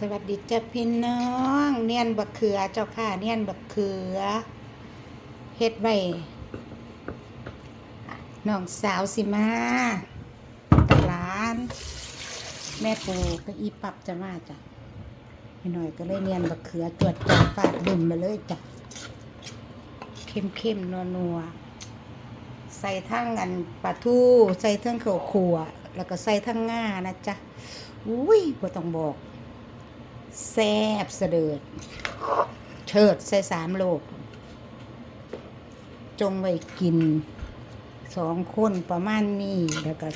สวัสดีจ้าพี่น้อง เนียนบักเขือเจ้าค่ะ เนียนบักเขือเฮ็ดไว้น้องสาวสิมาตลาน แม่ปูก็อีปับจะมาจ้ะพี่หน่อยก็เลยเนียนบักเขือจวดจาดฟาดดุมมาเลยจ้ะเข้มเข้มนัวนัวๆใส่ทั้งอันปลาทู ใส่ทั้งข้าวขัว แล้วก็ใส่ทั้งง่านะจ๊ะอุ้ยบ่ต้องบอก แซบเสดิดเชิดใส่สามโลก จงไว้กินสองคนประมาณนี้แล้วก็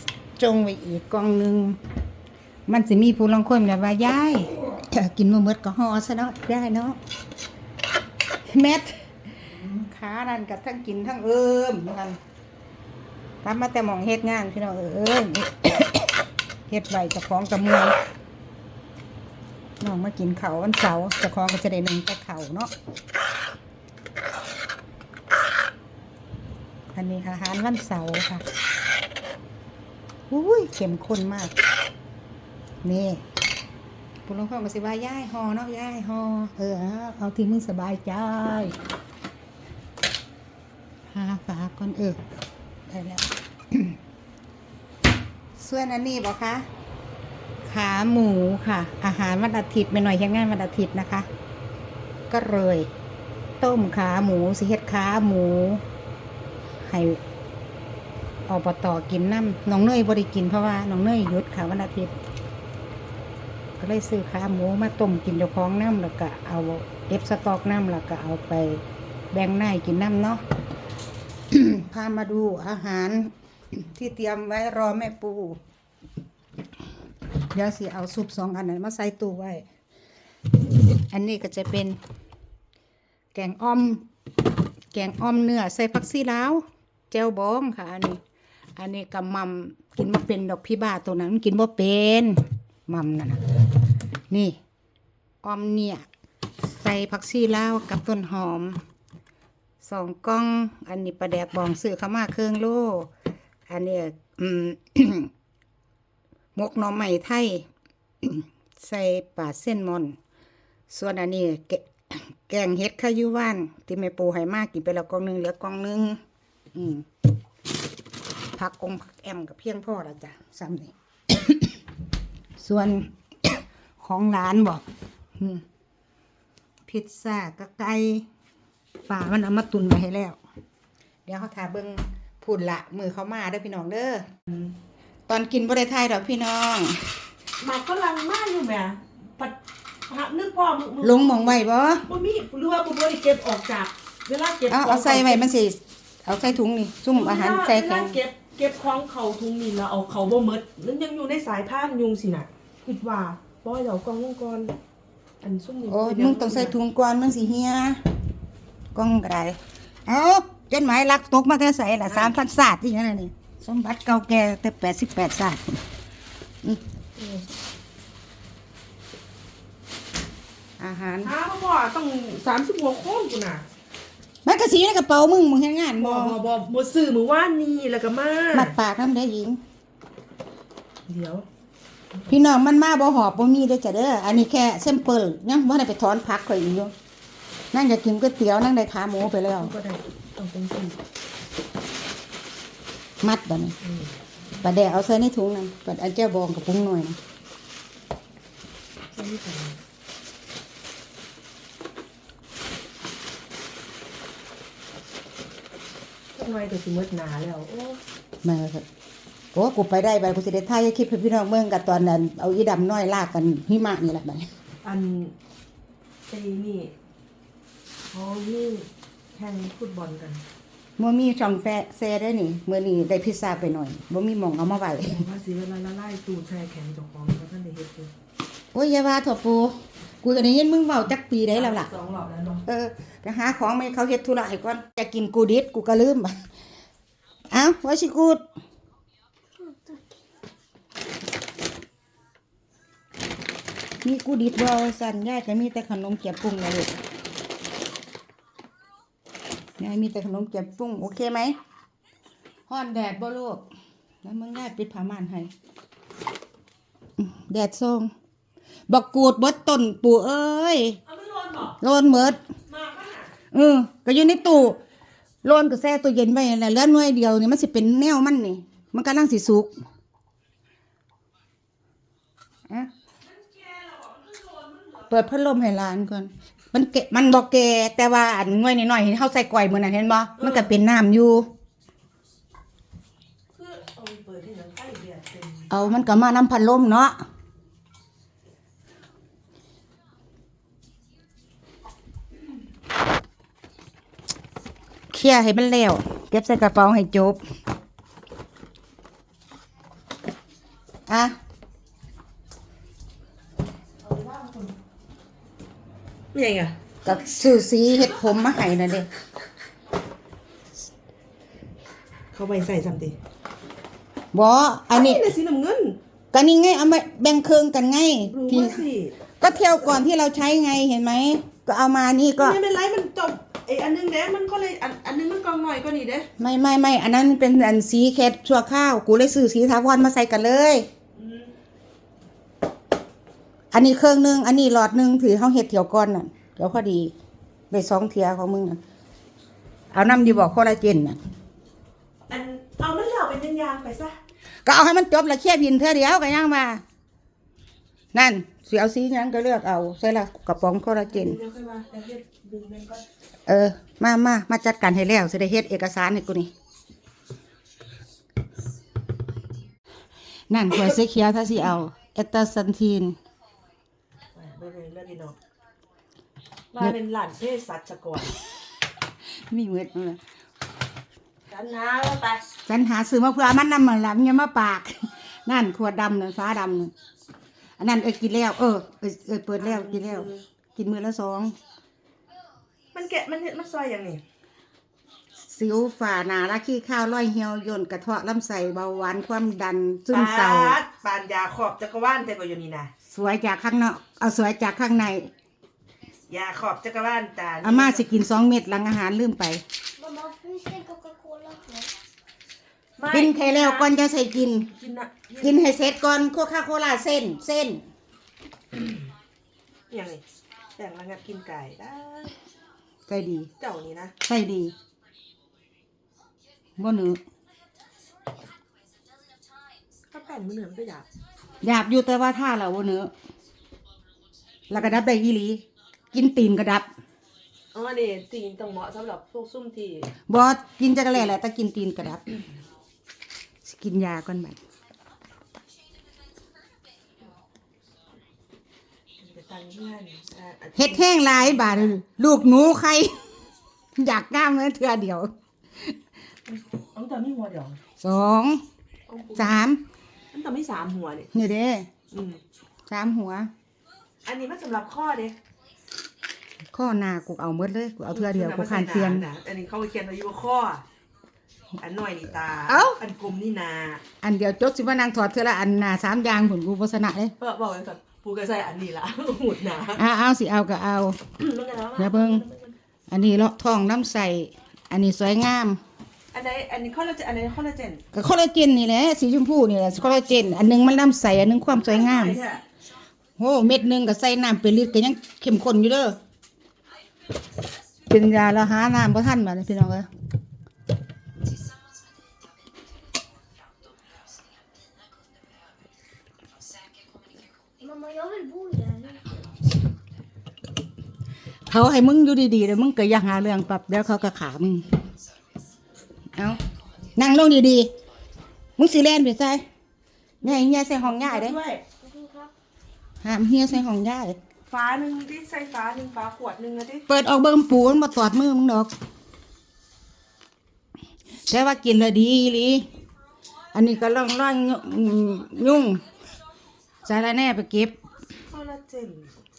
จงไว้อีกกองหนึ่งมันสิมีผู้ลางคนแบบว่ายายกินมาเมดก็ห่อซะเนาะได้เนาะแมทขานั่นกับทั้งกินทั้งเอิมกันกลับมาแต่มองเฮ็ดงานพี่น้องเอิมเฮ็ดไว้จะของกับเมือง น้องมากินเขาวันเสาร์จะคลองก็จะได้หนึ่งแต่เขาเนาะอันนี้อาหารวันเสาร์ค่ะอุ้ยเข้มข้นมาก นี่ปุลงพ่อก็สิว่าย่ายหอเนาะย่ายหอเออ เอาที่มึงสบายใจหาฝาก่อนเออได้แล้วส่วนอันนี้บอกคะ ขาหมูค่ะ อาหารวันอาทิตย์ไม่หน่อยยังงานวันอาทิตย์นะคะ ก็เลย ต้มขาหมูสิเฮ็ดขาหมู ให้อปตอกินน้ำน้องเนยบริกินเพราะว่าน้องเนยหยุดค่ะวันอาทิตย์ ก็เลยซื้อขาหมูมาต้มกินเจ้าของน้ำแล้วก็เอาเก็บสต็อกน้ำแล้วก็เอาไปแบ่งนายกินน้ำเนาะพามาดูอาหารที่เตรียมไว้รอแม่ปู เดี๋ยวสิเอาซุปสองอันนั้นมาใส่ตู้ไว้ อันนี้ก็จะเป็น แกงอ่อม แกงอ่อมเนื้อใส่ผักซีลาวแจ่วบองค่ะ อันนี้ อันนี้กับมัมกินมาเป็นดอกพี่บ้าตัวนั้นกินบ่เป็นมัมนั่นนะนี่อ่อมเนี่ย ใส่ผักซีลาวกับต้นหอมสองกล้อง อันนี้ปลาแดกบองซื้อเข้ามาเครื่องโลอันนี้อืม มกหน่อไม้ไทย ใส่ปลาเส้นมอน ส่วนอันนี้แกแกงเฮ็ดข้าวยูว่านที่แม่ปูให้มากกินไปแล้วกองหนึงเหลือกองหนึงอืมผักกงผักแอมกับเพียงพ่อแล้วจ้ะซ้ำนี่ส่วนของร้านบอกพิซซ่ากับไก่ป่ามันเอามาตุนไว้ให้แล้ว เดี๋ยวเขาทาเบิ้งพูดละมือเขามาเด้อพี่น้องเด้อ ตอนกินบ่ได้ทายดอกพี่น้องหมากฝรั่งมากอยู่แหม่ปัดพระนึกพ่อมึงมึงลงหมองไว้บ่บ่มีหรือว่าบ่ได้เก็บออกจาก เวลาเก็บเอาเอาใส่ไว้มันสิเอาใส่ถุงนี่ซุ่มอาหารใส่เวแข็ลางเก็บเก็บของเขาทุงนี่แล้วเอาเขาบ่หมดนั่นยังอยู่ในสายพานยุงสิน่ะคิดว่าบ่ให้เรากองวงกรอันซุ่มนี่โอ้ยมึงต้องใส่ถุงก่อนมึงสิเฮียกล้องก็ได้เอาจดหมายรักตกมาแต่ใส่ละสามพันศาสตร์ที่นั่นนี่ สมบัติเก่าแก่แต่แปดสิบแปดศาสตร์อาหารหาบ่ต้อง30หัวโค้งกูน่ะมันกระสีในกระเป๋ามึงมึงเฮ็ดงานบ่บ่บ่บ่บ่ซื้อมื้อวานนี้แล้วก็มามัดปากน้ำได้หญิง เดี๋ยว พี่น้องมันมาบ่หอบบ่มีเด้อจ้ะเด้ออันนี้แค่เซมเปิลยังบ่ได้ไปถอนพักข่อยอีกอยู่นั่งจะกินก๋วยเตี๋ยวนั่งได้ขาหมูไปแล้วก็ได้ต้องเป็นสิ มัดบ่นี่ปลาแดกเอาใส่ในถุงนั่นปลาอันเจ้าบองกับปุ้งหน่อยนะใช่ค่ะทำไมแต่สิหมดหนาแล้ว โอ้มาเถอะโอ้กูไปได้ไปกูสิได้ถ่ายคลิปให้พี่น้องเมืองกับตอนนั้น เอาอีดำน้อยลากกันหิมะนี่แหละบัดนี้อันไอ้นี่เขานี่แข่งฟุตบอลกัน บ่มีช่องแฟแซ่ได้นี่มื้อนี้ได้พิซซ่าไปหน่อยบ่มีหม่องเอามาไว้บอกว่าสิเวลาละลายตูดแช่แข็งเจ้าของเพราะท่านได้เฮ็ดอยู่โอ้ยอย่าว่าเถอะปูกูก็ได้ยินมึงเว้าจักปีได้แล้วล่ะ สองรอบแล้วเนาะเออไปหาของไม่เขาเฮ็ดธุระให้ก่อนจะกินกูดิดกูก็ลืมเอ้าว่าสิกูดมีกูดิดบ่สั่นยายก็มีแต่ขนมเกี๊ยวปุ้งนะลูก ยายมีแต่ขนมเกี๊ยวปุ้งโอเคไหมฮ้อนแดดบ่ลูกแล้วมึงยายปิดผ้าม่านให้อืมแดดส่งบักกูดเบิดต้นปูเอ้ยเอาไม่ร้อนบอกโลนเบิดมาขนาดเออก็อยู่ในตู้โลนก็แช่ตู้เย็นไว้นั่นแหละเหลือหน่วยเดียวนี่มันสิเป็นแนวมันนี่ มันกำลังสิสุกอะเปิดพัดลมให้ร้านก่อน มันเกะมันบอกแก่แต่ว่าอันหน่วยน้อยๆเห็นเฮาใส่ก่อยมื้อนั้นเห็นบ่มันก็เป็นน้ำอยู่ คือเอาเปิดให้หนังไฟเดือดเต็มเอามันก็มาน้ำพัดลมเนาะเคลียร์ให้มันแล้วเก็บใส่กระเป๋าให้จบ อะนี่ ไงกับสื่อสีเห็ดผมมาให้นั่นเด้เขาไปใส่ซัมติบออันนี้นี่สีน้ำเงินก็นี่ไงเอามาแบ่งเครื่องกันไงรู้ที่ว่าสิก็เที่ยวก่อนที่เราใช้ไงเห็นไหม ก็เอามานี่ก็ ไม่เป็นไรมันจบไออันนึงเด้มันก็เลยอันอันนึงมันกองหน่อยก็นี่เด้ ไม่ไม่ไม่อันนั้นเป็นอันสีเคสชั่วข้าว กูเลยซื้อสีทาวอนมาใส่กันเลย อืมอันนี้เครื่องหนึง อันนี้หลอดหนึงถือเขาเห็ดเถียวก้อนน่ะเดี๋ยวพอดีไปสองเทียของมึงน่ะเอาน้ำดีบอกคอลลาเจนน่ะอันเอามันเหล่าเป็นยางๆไปซะก็เอาให้มันจบและเคียบินเท่อเดียวก็ยังมา นั่นสีเอาสีหยังก็เลือกเอาใส่ละกระป๋องคอลลาเจน เดี๋ยวค่อยมาเดี๋ยวเฮ็ดดึงมันก็เออ มามามาจัดการให้แล้วสิได้เฮ็ดเอกสารให้กูนี่ นั่นขวดสีเขียวถ้าสิเอา เอตาซันทีน ไม่เป็นเรื่องนี้เนาะมาเป็นหลานเพศสัชกรมีเมืดนั่นล่ะกันนะว่าไปฉันหาซื้อมาเพื่อมันนำมันละมันอยังมาปาก นั่นขวดดำนั่นฟ้าดำนั่นอันนั้นเอยกินแล้ว เออเอยเอยเปิดแล้วกินแล้ว กินมือละสอง มันแกะมันเห็ดมันซอยอย่างนี้สิวฝ่าหนาละขี้ข้าวร้อยเหี่ยวย่นกระเทาะลำไส้เบาหวานความดันซึมเศร้าปดปานยาขอบจักรวาลแต่ก็อยู่นี่นะ สวยจากข้างนอกเอาสวยจากข้างในยาขอบจักรวาลตาอาม่าสิกินสองเม็ดหลังอาหารลืมไป Mamma, finns det en Coca-Cola kvar? ไม่กินไข่แล้วก่อนจะใส่กิน กินนะกินให้เสร็จก่อนโคคาโคลาเส้นเส้น อย่างนี้แต่งมางัดกินไก่ได้ใส่ดีเจ้านี่นะใส่ดีบ่หนือข้าวแป้งมันเหนือมันก็อยาก หยาบอยู่แต่ว่าท่าเราบ่หนือแล้วก็ดับได้ยี่หลี กินตีนก็ดับอ๋อนี่ตีนต้องเหมาะสำหรับพวกซุ่มที่บอกินจักรแลแหละแต่กินตีนก็ดับสิกินยาก่อนบัดจะตังเพื่อนอ่าอาทิตย์เฮ็ดแห้งหลายบาดลูกหนูใคร อยากก้ามเมื่อเทื่อเดียวเอาแต่ไม่หัวเดียว สองสาม อันแต่ไม่สามหัวเนี่ยนี่เด้อืมสามหัว อันนี้มันสำหรับข้อเด้ข้อหน้ากูเอาหมดเลยกูเอาเทื่อเดียวกูขานเปลี่ยนะอันนี้เขาไปเขียนไว้อยู่ว่าข้อ อันหน่อยนี่ตา เอ้า อันกลมนี่นาอันเดียวจดสิว่านางถอดเทื่อละอันหน้าสามอย่างผลกูโฆษณาเลยเออบอกไว้ก่อนปูก็ใส่อันนี้ละหุดหนาอ่าเอาสิเอาก็เอา มันจะเดี๋ยวเบิ่ง อันนี้เลาะทองน้ำใสอันนี้สวยงาม อันไหนอันนี้ข้อละเจนอันไหนข้อละเจนก็คอลลาเจนนี่แหละสีชมพูนี่แหละคอลลาเจนอันหนึงมันน้ำใสอันหนึงความสวยงามใช่ค่ะโอ้เม็ดหนึงก็ใส่น้ำเป็นลิตรก็ยังเข้มข้นอยู่เด้อเป็นยาแล้วหาน้ำบ่ทันมาเลยพี่น้องเอ้ย Mamma, jag vill bo där. เขาให้มึงอยู่ดีๆแล้วมึงก็อย่าหาเรื่องปรับเดี๋ยวเขาก็ขามึงเอา นั่งลงดีๆ มึงสิแล่นไปใส่แม่เฮียใส่ห้องย่ายเด้ด้วยห้ามเฮียใส่ห้องย่ายฟ้าหนึ่งที่ใส่ฟ้าหนึ่งฟ้าขวดหนึ่งนะที่เปิดออกเบิ่งปูมันมาตอดมือมึงดอกแต่ว่ากินแล้วดีอีหลีอันนี้ก็ล่องล่องยุ่งสารแหน่ไปเก็บข้อละเจน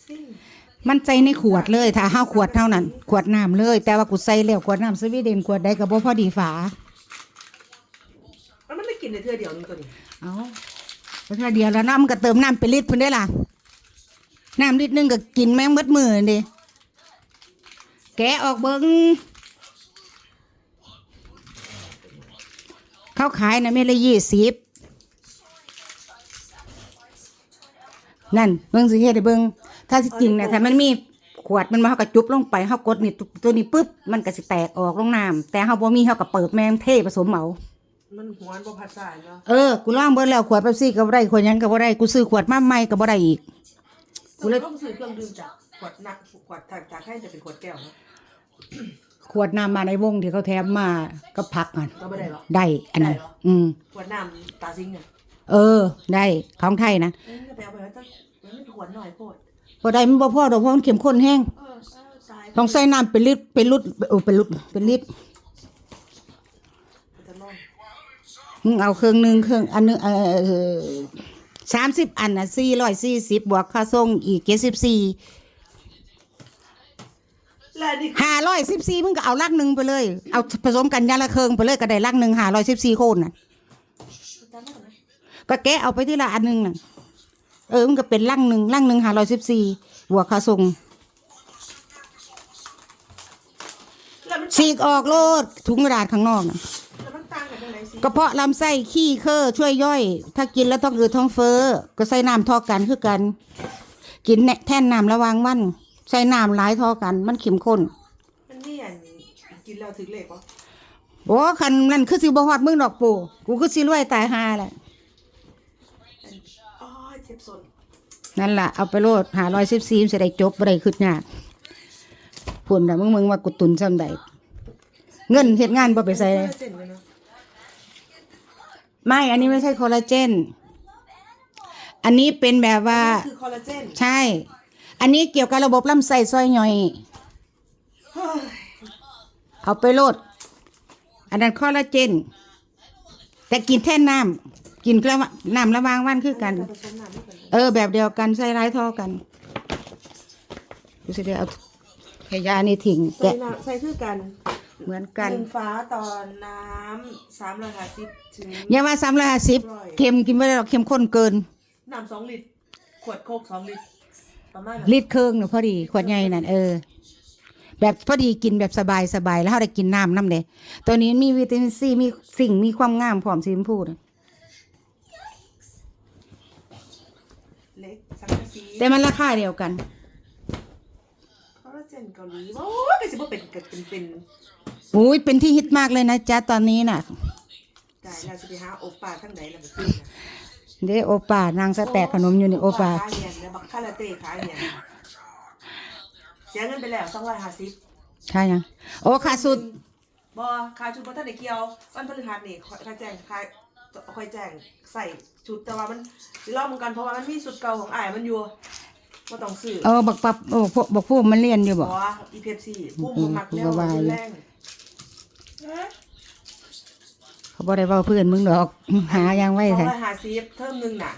ซิ่งมันใส่ในขวดเลยถ้าห้าขวดเท่านั้น ขวดน้ำเลย แต่ว่ากูใส่แล้วขวดน้ำสวีเดนขวดใดก็บ่พอดีฝาแล้วมันไม่ กินในเทือเดียวนึงตัวนี้เอาเพราะถ้าเดียวแล้วน้ำมันก็เติมน้ำเป็นลิตรพุ่นได้ล่ะน้ำลิตรนึงก็กินแม่งเบิดมือดิแกะออกเบิงเขาขายนะเม็ดละยี่สิบนั่นเบิ่งสิเฮ็ดเบิ่งถ้าสิจริงเนี่ยถ้ามันมีขวดมันมาเฮาก็จุบลงไปเฮากดนี่ตัวนี้ปึ๊บมันก็สิแตกออกลงน้ำแต่เฮาบ่มีเฮาก็เปิดแมงเทผสมเอา มันหวนบ่ภาษาเนาะเออ กูลองเบิ่งแล้วขวดเป๊ปซี่ก็บ่ได้ขวดหยังก็บ่ได้ กูซื้อขวดมาใหม่ก็บ่ได้อีก กูเลย ต้องซื้อเครื่องดื่มจากขวดหนักขวดจากจากให้จะเป็นขวดแก้วเนาะขวดน้ำมาในวงที่เขาแถมมาก็พักกันก็ไม่ได้หรอได้ อันนั้นได้เหรอ อืม ขวดน้ำตาซิงเนี่ยเออ ได้ของไทยนะเอ้ยจะไปเอาไปไว้ตั้งมันไม่ขวดหน่อยโพดบ่ได้มันบ่พอดอกเพราะมันเข้มข้นแห้งเออเออตายต้องใส่น้ำเป็นลิตรเป็นลุตรโอ้เป็นลุตรเป็นลิตร มันจะนอน มึงเอาเครื่องหนึงเครื่องอันหนึงเอ่อสามสิบอันน่ะ440บวกค่าส่งอีก74และนี่514มึงก็เอาลักหนึงไปเลย เอาผสมกันอยางละเครื่องไปเลยก็ได้ลักหนึง514โคนน่ะจำได้ไหมก็แกะเอาไปทีละอันหนึงน่ะ เออมันก็เป็นลังหนึ่งลังหนึ่งหาร้อยสิบสี่บวกค่าส่งแล้วมันฉีกออกโลดถุงกระดาษข้างนอกน่ะแล้วมันต่าง กันตรงไหนสิกระเพาะลำไส้ขี้เคอช่วยย่อย ถ้ากินแล้วต้องอืดท้องเฟ้อก็ใส่น้ำทอกันคือกัน กินแน่แท่นน้ำระวังวันใส่น้ำหลายทอกัน มันเข้มข้นมันนี่อันกินแล้วถึงเลขวะโอ้คันนั่นคือสิบ่ฮอดมึงดอกปู่กูคือสิรวยตายหาแหละอันอ๋อเจ็บสนนั่นล่ะเอาไปโลดหาร้อยสิบสี่สิได้จบบ่ได้ขึ้นยากพุ่นน่ะมึงมึงว่ากูตุนซ้ำใดเงินเฮ็ดงานบ่ไปใส่เลย เส้นกันเนาะ ไม่ อันนี้ไม่ใช่คอลลาเจน อันนี้เป็นแบบว่า คือคอลลาเจน ใช่ อันนี้เกี่ยวกับระบบลำไส้ซอยย่อยเฮ้ยเอาไปโลด อันนั้นคอลลาเจน แต่กินแท่นน้ำกินกระวะน้ำระหวางวันคือกันผสมน้ำด้วยกัน เออ แบบเดียวกันใส่ร้ายเท่อกันดูสิเดี๋ยวเอาขยะนี่ทิ้งใส่แกะน้ำใส่คือกัน เหมือนกันหนึ่งฟ้าตอนน้ำสามร้อยห้าสิบถึงอย่าว่าสามร้อยห้าสิบเค็มกินไม่ได้หรอกเค็มข้นเกิน น้ำสองลิตร ขวดโคกสองลิตร ประมาณนั้นลิตรครึ่งหนูพอดีขวดใหญ่นั่นเออ แบบพอดีกินแบบสบายสบายแล้วเราได้กินน้ำน้ำเด้ตัวนี้มีวิตามินซีมีสิ่งมีความงามพร้อมสีชมพูน่ะเล็กสังกะสีแต่มันราคาเดียวกัน คอลลาเจนเกาหลีโอ้ยก็สิบ่เป็นเป็นเป็นเป็น อุ้ยเป็นที่ฮิตมากเลยนะจ๊ะตอนนี้น่ะได้เราจะไปหาโอป้าทั้งไหนล่ะบ่ซื้อนะเด้โอปานางสแตกขนมอยู่นี่โอปาขายเหียนแล้วบักคาราเต้ขายเหียนเสียเงินไปแล้ว250ใช่ยังโอ้ค่าสุดบ่ขายชุดบ่ทันได้เกี่ยววันพฤหัสนี่ค่อยแจ้งขายค่อยแจ้งใส่ชุดแต่ว่ามันสิรอเหมือนกันเพราะว่ามันมีชุดเก่าของอ้ายมันอยู่บ่ต้องซื้อเออบักปับโอ้พวกบักพวกมันเรียนอยู่บ่บ่อีเพปซี่ผู้บ่มักแนวอืมกูก็ว่าอยู่แรง เขาบ่ได้เว้าเพื่อนมึงดอก หายังไว้สองแท้ร้อยห้าสิบเทอมหนึงน่ะ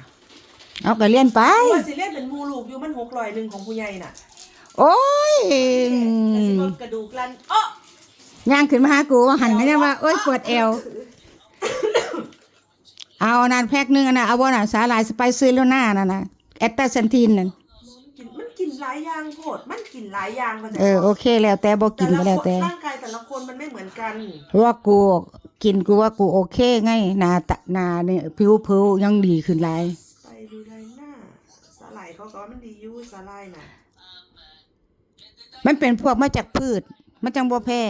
เอาก็เรียนไป ว่าสิเล่นเป็นหมูลูกอยู่มัน600นึงของผู้ใหญ่น่ะโอ้ยแต่สิลดกระดูกลั่นอ้อย่างขึ้นมาหากูว่าหันก็ยังว่า โอ้ยปวดเอว เอาอันนั้นแพ็คหนึงอันน่ะเอาบ่น่ะสาหร่ายสไปซี่โลน่านั่นน่ะแอตตาเซนทีนนั่นมันกินมันกิน หลายอย่างโพดมันกินหลายอย่างว่าจะเออโอเคแล้วแต่บ่กินก็แล้วแต่ร่างกายแต่ละคนมันไม่เหมือนกันเพราะว่ากูกินกูว่ากูโอเคไงหน้าตะหน้าเนี่ยผิวเผิวยังดีขึ้นหลายไปดูไรหน้าสาหร่ายเขาก็ว่ามันดีอยู่สาหร่ายน่ะมันเป็นพวกมาจากพืชมันจังบ่แพ้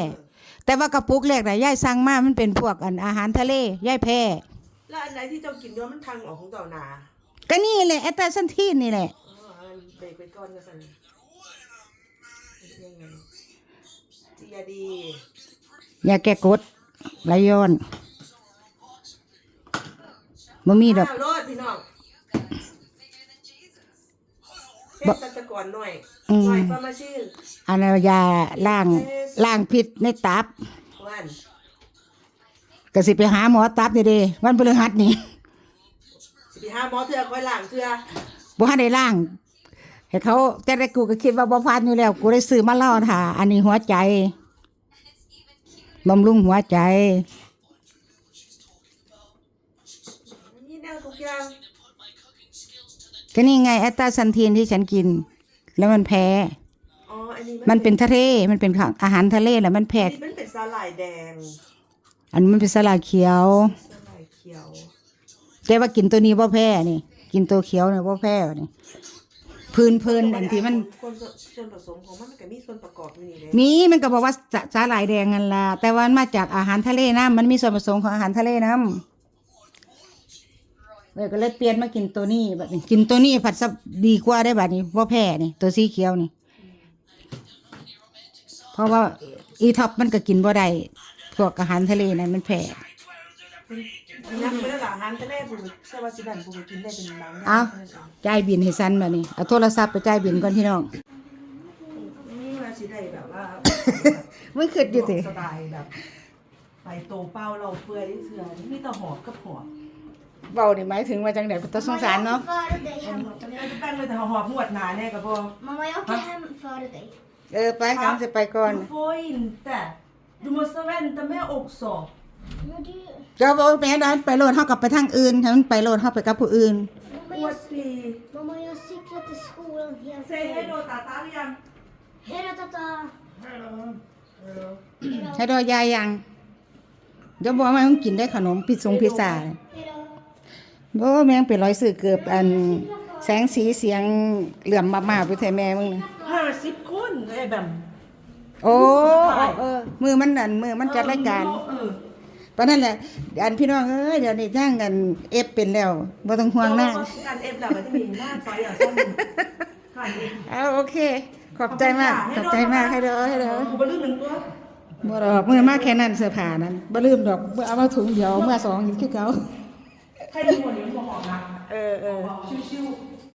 แต่ว่ากระปุกแรกน่ะยายสั่งมามันเป็นพวกอันอาหารทะเลยายแพ้แล้วอันไหนที่เจ้ากินด้วยมันทางออกของเจ้านาก็นี่แหละแอตตาเซนทีนนี่แหละอ๋ออันเบ รกไปก่อนก็สั่นยังไงจียาดียาแก้กรดไหลย้อนบ่มีดอกอ้าวโลดพี่น้องเพศสัจกรหน่อยอืมหน่อยฟาร์มาชีลอันนั้นยาล้างล้างพิษในตับวันก็สิไปหาหมอตับนี่เด้วันพฤหัสนี่สิไปหาหมอเถื่อคอยล้างเถื่อบ่ทันได้ล้าง ให้เขาแต่ได้กูก็คิดว่าบ่พลาดอยู่แล้ว กูได้ซื้อมาเล่าท่าอันนี้หัวใจบำรุงหัวใจนี่แนวทุกอย่างก็นี่ไงแอตตาซันทีนที่ฉันกิน แล้วมันแพ้อ๋ออันนี้มันเป็นทะเลมันเป็นของอาหารทะเลแล้วมันแพ้อันนี้มันเป็นสาหร่ายแดง อันมันเป็นสลาเขียวสาหร่ายเขียวแต่ว่ากินตัวนี้บ่แพ้นี่ กินตัวเขียวเนี่ยบ่แพ้นี่ พื้นเพิ่นอันที่มันคนส่วนผสมของมันมันก็มีส่วนประกอบอยู่นี่เลยมีมันก็บอกว่าสาสาหร่ายแดงนั่นล่ะแต่ว่ามันมาจากอาหารทะเลน้ำมันมีส่วนผสมของอาหารทะเลน้ำเลยก็เลยเปลี่ยนมากินตัวนี้แบบนี้กินตัวนี้ผัดซับดีกว่าได้แบบนี้ว่าแพ้นี่ตัวสีเขียวนี่ เพราะว่าอีท็อปมันก็กินบ่ได้พวกอาหารทะเลนั่นมันแพ้ นักไปแล้วอาหารทะเลผู้ใช่ว่าสิบันผู้กินได้เป็นบางอย่างเอาจ่ายบินให้ซันแบบนี้เอาโทรศัพท์ไปจ่ายบินก่อนพี่น้องนี่ว่าสิได้แบบว่ามันขึ้นอยู่ติสบายแบบไปโตเป้าเราเปื่อยเสือมีแต่หอบกับหอบเบานี่หมายถึงว่าจังได๋ก็ต้องสงสารเนาะ Före dig hem. จะแป้งเลยแต่หอบหมวดหนาแน่กับพ่อ Mamma, jag åker hem före dig. เออไปกันจะไปก่อน Du får inte. Du måste vänta med också. Men du... เจ้าบอก แม่นั้นไปโลดเฮากับไปทางอื่นให้มันไปโลดเฮาไปกับผู้อื่น Mamma, jag, Åsli. mamma, jag cyklar till skolan helt Säg hej då Tata igen. Hej då, tata. ให้ดอยายยังเดี๋ยวบอกว่ามันกินได้ขนมพิซซงพิซซ่า Hej då. โอ้แม่งเป็นร้อยสื่อเกือบอันแสงสีเสียงเหลื่อมมากๆไปแท้แม่มึงนี่ Här sitt kun. Det är vem? โอ้โอ้เออมือมันอันมือมันจัดรายการ Mm. เพราะนั่นแหละอันพี่น้องเอ้ยเดี๋ยวนี้ย่างกันเอฟเป็นแล้วบ่ต้องห่วงหน้าการเอฟเราจะมีหน้าไฟอะต้นค่ะเอาโอเค ขอบใจมาก ขอบใจมากให้เด้อให้เด้อกูไปลืมหนึ่งตัวบ่ดอกมือมากแค่นั้นเสื้อผ้านั้นบ่ลืมดอกเอามาถุงเดียวเมื่อสองอีกคือเก่าใครดูหมดเดี๋ยวบอกนะเออเออชิวๆ